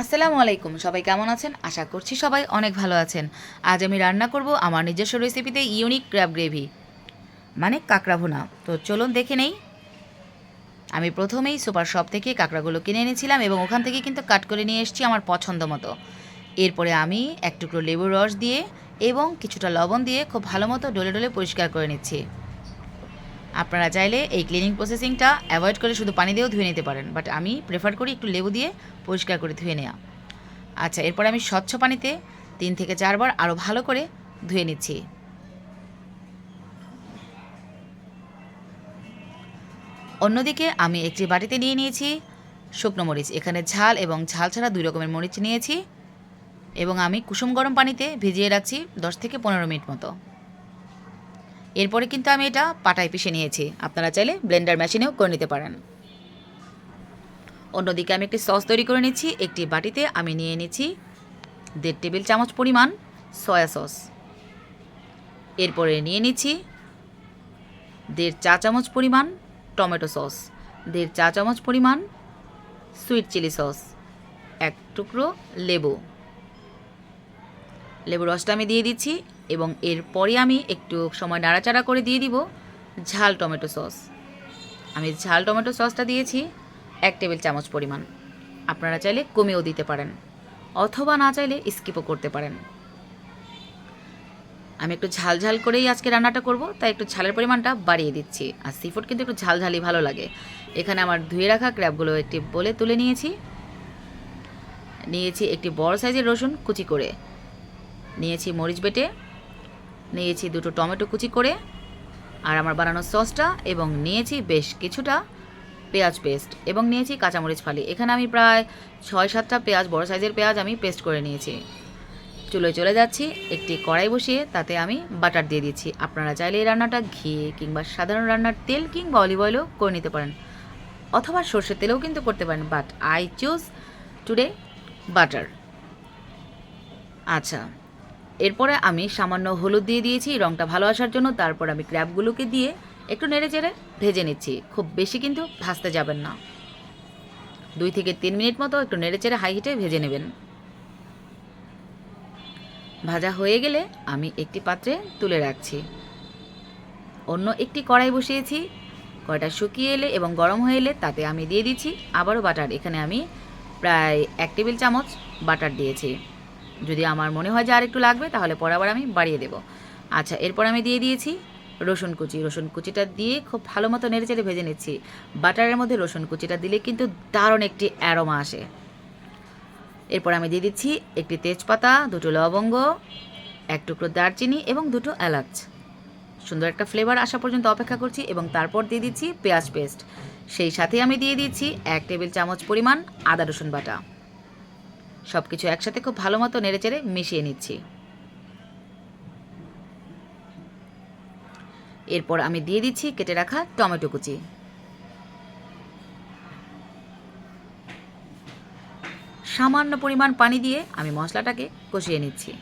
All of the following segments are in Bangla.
আসসালামু আলাইকুম। সবাই কেমন আছেন? আশা করছি সবাই অনেক ভালো আছেন। আজ আমি রান্না করব আমার নিজস্ব রেসিপিতে ইউনিক ক্র্যাব গ্রেভি মানে কাঁকড়া ভুনা তো চলুন দেখে নেই। আমি প্রথমেই সুপার শপ থেকে কাঁকড়াগুলো কিনে এনেছিলাম এবং ওখান থেকে কিন্তু কাট করে নিয়ে এসেছি আমার পছন্দ মতো। এরপরে আমি এক টুকরো লেবুর রস দিয়ে এবং কিছুটা লবণ দিয়ে খুব ভালো মতো ডলে ডলে পরিষ্কার করে নিচ্ছি। আপনারা চাইলে এই ক্লিনিং প্রসেসিংটা অ্যাভয়েড করে শুধু পানি দিয়েও ধুয়ে নিতে পারেন বাট আমি প্রেফার করি একটু লেবু দিয়ে পরিষ্কার করে ধুয়ে নেওয়া আচ্ছা এরপর আমি স্বচ্ছ পানিতে তিন থেকে চারবার আরও ভালো করে ধুয়ে নিচ্ছি। অন্যদিকে আমি একটি বাটিতে নিয়ে নিয়েছি শুকনো মরিচ। এখানে ঝাল এবং ঝাল ছাড়া দুই রকমের মরিচ নিয়েছি এবং আমি কুসুম গরম পানিতে ভিজিয়ে রাখছি দশ থেকে পনেরো মিনিট মতো। এরপরে কিন্তু আমি এটা পাটায় পিষে নিয়েছি। আপনারা চাইলে ব্লেন্ডার মেশিনেও করে নিতে পারেন। অন্যদিকে আমি একটি সস তৈরি করে নিচ্ছি। একটি বাটিতে আমি নিয়ে নিচ্ছি দেড় টেবিল চামচ পরিমাণ সয়া সস। এরপরে নিয়ে নিচ্ছি দেড় চা চামচ পরিমাণ টমেটো সস। দেড় চা চামচ পরিমাণ সুইট চিলি সস। এক টুকরো লেবু। লেবু রসটা আমি দিয়ে দিচ্ছি। এবং এরপরে আমি একটু সময় নাড়াচাড়া করে দিয়ে দিব ঝাল টমেটো সস। আমি ঝাল টমেটো সসটা দিয়েছি এক টেবিল চামচ পরিমাণ। আপনারা চাইলে কমেও দিতে পারেন অথবা না চাইলে স্কিপও করতে পারেন। আমি একটু ঝাল ঝাল করেই আজকে রান্নাটা করব, তাই একটু ঝালের পরিমাণটা বাড়িয়ে দিচ্ছি। আর সি ফুড কিন্তু একটু ঝাল ঝালই ভালো লাগে। এখানে আমার ধুয়ে রাখা ক্র্যাবগুলো একটি বলে তুলে নিয়েছি। নিয়েছি একটি বড় সাইজের রসুন কুচি করে। নিয়েছি মরিচ বেটে নিয়েছি দুটো টমেটো কুচি করে, আর আমার বানানো সসটা, এবং নিয়েছি বেশ কিছুটা পেঁয়াজ পেস্ট, এবং নিয়েছি কাঁচামরিচ ফালি। এখানে আমি প্রায় ছয় সাতটা পেঁয়াজ, বড় সাইজের পেঁয়াজ আমি পেস্ট করে নিয়েছি। চুলোয় চলে যাচ্ছি, একটি কড়াই বসিয়ে তাতে আমি বাটার দিয়ে দিচ্ছি। আপনারা চাইলে এই রান্নাটা ঘি কিংবা সাধারণ রান্নার তেল কিংবা অলিভ অয়েলও করে নিতে পারেন, অথবা সর্ষের তেলেও কিন্তু করতে পারেন but I choose today butter আচ্ছা। এরপরে আমি সামান্য হলুদ দিয়ে দিয়েছি রঙটা ভালো আসার জন্য। তারপর আমি ক্র্যাবগুলোকে দিয়ে একটু নেড়ে চেড়ে ভেজে নিচ্ছি। খুব বেশি কিন্তু ভাজতে যাবেন না। দুই থেকে তিন মিনিট মতো একটু নেড়ে চেড়ে হাই হিটে ভেজে নেবেন। ভাজা হয়ে গেলে আমি একটি পাত্রে তুলে রাখছি। অন্য একটি কড়াই বসিয়েছি। কড়াইটা শুকিয়ে এলে এবং গরম হয়ে এলে তাতে আমি দিয়ে দিচ্ছি আবারও বাটার। এখানে আমি প্রায় এক টেবিল চামচ বাটার দিয়েছি। যদি আমার মনে হয় যে আর একটু লাগবে, তাহলে পরে আবার আমি বাড়িয়ে দেবো। আচ্ছা এরপর আমি দিয়ে দিয়েছি রসুন কুচি। রসুন কুচিটা দিয়ে খুব ভালো মতো নেড়ে চেড়ে ভেজে নিচ্ছি। বাটারের মধ্যে রসুন কুচিটা দিলে কিন্তু দারুণ একটি অ্যারোমা আসে। এরপর আমি দিয়ে দিচ্ছি একটি তেজপাতা, দুটো লবঙ্গ, এক টুকরো দারচিনি এবং দুটো এলাচ। সুন্দর একটা ফ্লেভার আসা পর্যন্ত অপেক্ষা করছি এবং তারপর দিয়ে দিচ্ছি পেঁয়াজ পেস্ট। সেই সাথে আমি দিয়ে দিচ্ছি এক টেবিল চামচ পরিমাণ আদা রসুন বাটা। সব কিছু একসাথে খুব ভালো মতো নেড়েচেড়ে মিশিয়ে নিচ্ছি। এরপর আমি দিয়ে দিচ্ছি কেটে রাখা টমেটো কুচি। সামান্য পরিমাণ পানি দিয়ে আমি মশলাটাকে কষিয়ে নিচ্ছি।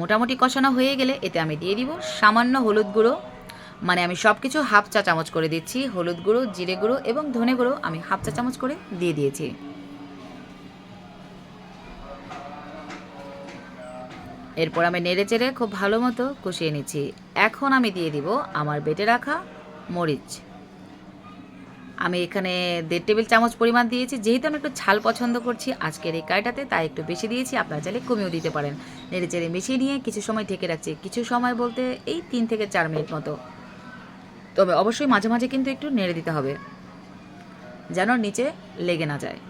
মোটামুটি কষানো হয়ে গেলে এতে আমি দিয়ে দিব সামান্য হলুদ গুঁড়ো মানে আমি সব কিছু হাফ চা চামচ করে দিচ্ছি, হলুদ গুঁড়ো, জিরে গুঁড়ো এবং ধনে গুঁড়ো আমি হাফ চা চামচ করে দিয়ে দিয়েছি। এরপর আমি নেড়ে চেড়ে খুব ভালো মতো কষিয়ে নিচ্ছি। এখন আমি দিয়ে দিব আমার বেটে রাখা মরিচ। আমি এখানে দেড় টেবিল চামচ পরিমাণ দিয়েছি, যেহেতু আমি একটু ঝাল পছন্দ করছি, আজকের এই কাইটাতে তাই একটু বেশি দিয়েছি, আপনারা চাইলে কমিয়েও দিতে পারেন। নেড়ে চেড়ে মিশিয়ে নিয়ে কিছু সময় ঢেকে রাখছি, কিছু সময় বলতে এই তিন থেকে চার মিনিট মতো। তবে অবশ্যই মাঝে মাঝে কিন্তু একটু নেড়ে দিতে হবে, যেন নিচে লেগে না যায়।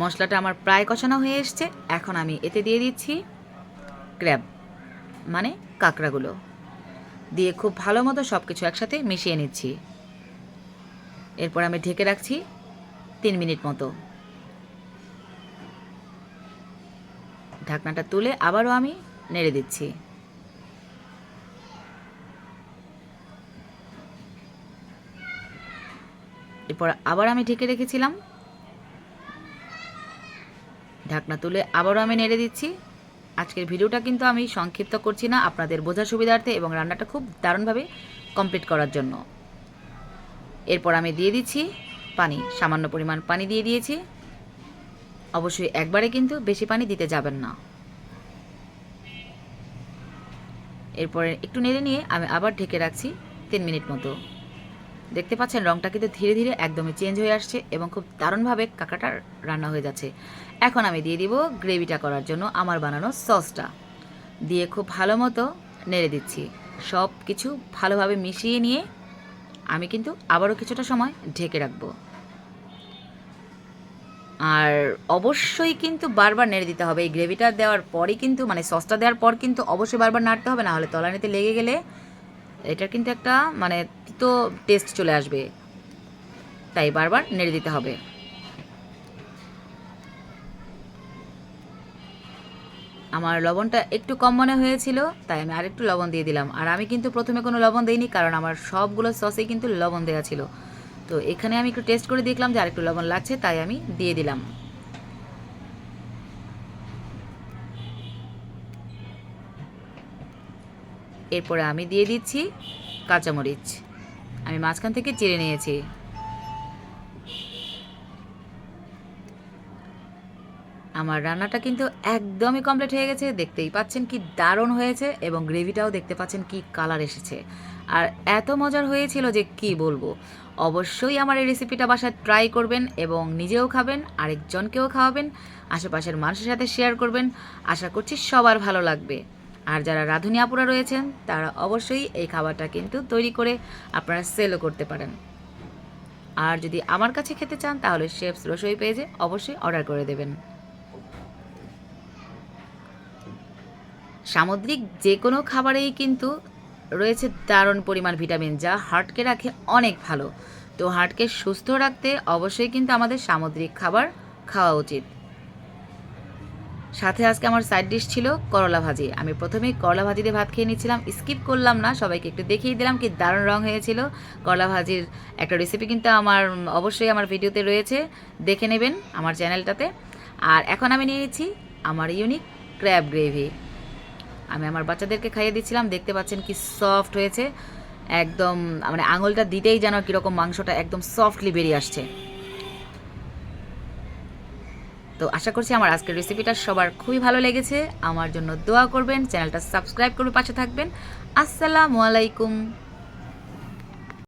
মশলাটা আমার প্রায় কষানো হয়ে এসছে, এখন আমি এতে দিয়ে দিচ্ছি ক্র্যাব মানে কাঁকড়াগুলো। দিয়ে খুব ভালো মতো সব কিছু একসাথে মিশিয়ে নিচ্ছি। এরপর আমি ঢেকে রাখছি তিন মিনিট মতো। ঢাকনাটা তুলে আবারও আমি নেড়ে দিচ্ছি। এরপর আবার আমি ঢেকে রেখেছিলাম। ঢাকনা তুলে আবারও আমি নেড়ে দিচ্ছি। আজকের ভিডিওটা কিন্তু আমি সংক্ষিপ্ত করছি না আপনাদের বোঝার সুবিধার্থে এবং রান্নাটা খুব দারুণভাবে কমপ্লিট করার জন্য। এরপর আমি দিয়ে দিচ্ছি পানি, সামান্য পরিমাণ পানি দিয়ে দিয়েছি। অবশ্যই একবারে কিন্তু বেশি পানি দিতে যাবেন না। এরপরে একটু নেড়ে নিয়ে আমি আবার ঢেকে রাখছি তিন মিনিট মতো। দেখতে পাচ্ছেন, রংটা কিন্তু ধীরে ধীরে একদমই চেঞ্জ হয়ে আসছে এবং খুব দারুণভাবে কাঁকাটা রান্না হয়ে যাচ্ছে। এখন আমি দিয়ে দিব গ্রেভিটা করার জন্য আমার বানানো সসটা দিয়ে খুব ভালো মতো নেড়ে দিচ্ছি। সব কিছু ভালোভাবে মিশিয়ে নিয়ে আমি কিন্তু আবারও কিছুটা সময় ঢেকে রাখব। আর অবশ্যই কিন্তু বারবার নেড়ে দিতে হবে। এই গ্রেভিটা দেওয়ার পরই কিন্তু মানে সসটা দেওয়ার পর কিন্তু অবশ্যই বারবার নাড়তে হবে, না হলে তলানিতে লেগে গেলে এটার কিন্তু একটা মানে তিতো টেস্ট চলে আসবে। তাই বারবার নেড়ে দিতে হবে। আমার লবণটা একটু কম মনে হয়েছিল, তাই আমি আরেকটু লবণ দিয়ে দিলাম। আর আমি কিন্তু প্রথমে কোনো লবণ দিইনি, কারণ আমার সবগুলো সসেই কিন্তু লবণ দেওয়া ছিল। তো এখানে আমি একটু টেস্ট করে দেখলাম যে আরেকটু লবণ লাগছে, তাই আমি দিয়ে দিলাম। এরপরে আমি দিয়ে দিচ্ছি কাঁচামরিচ। আমি মাঝখান থেকে চিড়ে নিয়েছি। আমার রান্নাটা কিন্তু একদমই কমপ্লিট হয়ে গেছে। দেখতেই পাচ্ছেন কি দারুণ হয়েছে এবং গ্রেভিটাও দেখতে পাচ্ছেন কি কালার এসেছে। আর এত মজার হয়েছিল যে কি বলব? অবশ্যই আমার এই রেসিপিটা বাসায় ট্রাই করবেন এবং নিজেও খাবেন, আরেকজনকেও খাওয়াবেন, আশেপাশের মানুষের সাথে শেয়ার করবেন। আশা করছি সবার ভালো লাগবে। আর যারা রাঁধুনি আপুরা রয়েছেন, তারা অবশ্যই এই খাবারটা কিন্তু তৈরি করে আপনারা সেলও করতে পারেন। আর যদি আমার কাছে খেতে চান, তাহলে শেফস রসই পেজে অবশ্যই অর্ডার করে দেবেন। সামুদ্রিক যে কোনো খাবারেই কিন্তু রয়েছে দারুণ পরিমাণ ভিটামিন, যা হার্টকে রাখে অনেক ভালো। তো হার্টকে সুস্থ রাখতে অবশ্যই কিন্তু আমাদের সামুদ্রিক খাবার খাওয়া উচিত। সাথে আজকে আমার সাইড ডিশ ছিল করলা ভাজি। আমি প্রথমেই করলা ভাজি দিয়ে ভাত খেয়ে নিচ্ছিলাম স্কিপ করলাম না, সবাইকে একটু দেখিয়ে দিলাম কি দারুণ রং হয়েছিল। করলা ভাজির একটা রেসিপি কিন্তু আমার, অবশ্যই আমার ভিডিওতে রয়েছে, দেখে নেবেন আমার চ্যানেলটাতে আর এখন আমি নিয়ে নিচ্ছি আমার ইউনিক ক্র্যাব গ্রেভি আমি আমার বাচ্চাদেরকে খাইয়ে দিচ্ছিলাম, দেখতে পাচ্ছেন কি সফট হয়েছে। একদম মানে আঙুলটা দিতেই যেন কীরকম মাংসটা একদম সফটলি বেরিয়ে আসছে। তো আশা করছি আমার আজকের রেসিপিটা সবার খুবই ভালো লেগেছে। আমার জন্য দোয়া করবেন, চ্যানেলটা সাবস্ক্রাইব করে পাশে থাকবেন। আসসালামু আলাইকুম।